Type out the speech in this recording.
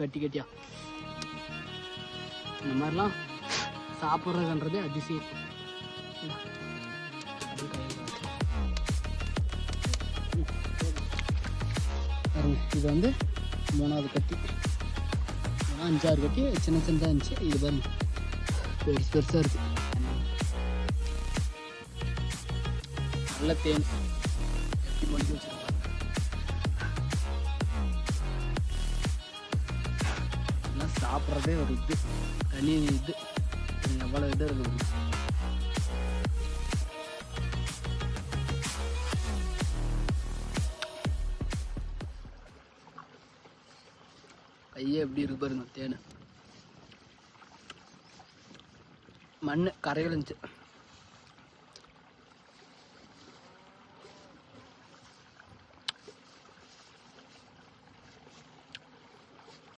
கட்டி கட்டியா. இந்த மாதிரிலாம் சாப்பிட்றதுன்றதே அதிசயம். பாருங்க இது வந்து மூணாவது கட்டி. அஞ்சாறு கட்டி சின்ன சின்னதாக இருந்துச்சு. இது பாருங்க பெருசு பெருசாக இருக்கு. நல்ல தேன். கட்டி பண்ணி வச்சிருக்காங்க சாப்பிட்றதே ஒரு இது. தனி இது. எவ்வளோ இது இருக்குது கையே எப்படி இருக்கு பாருங்க தேன். மண் கரையில் இருந்துச்சு.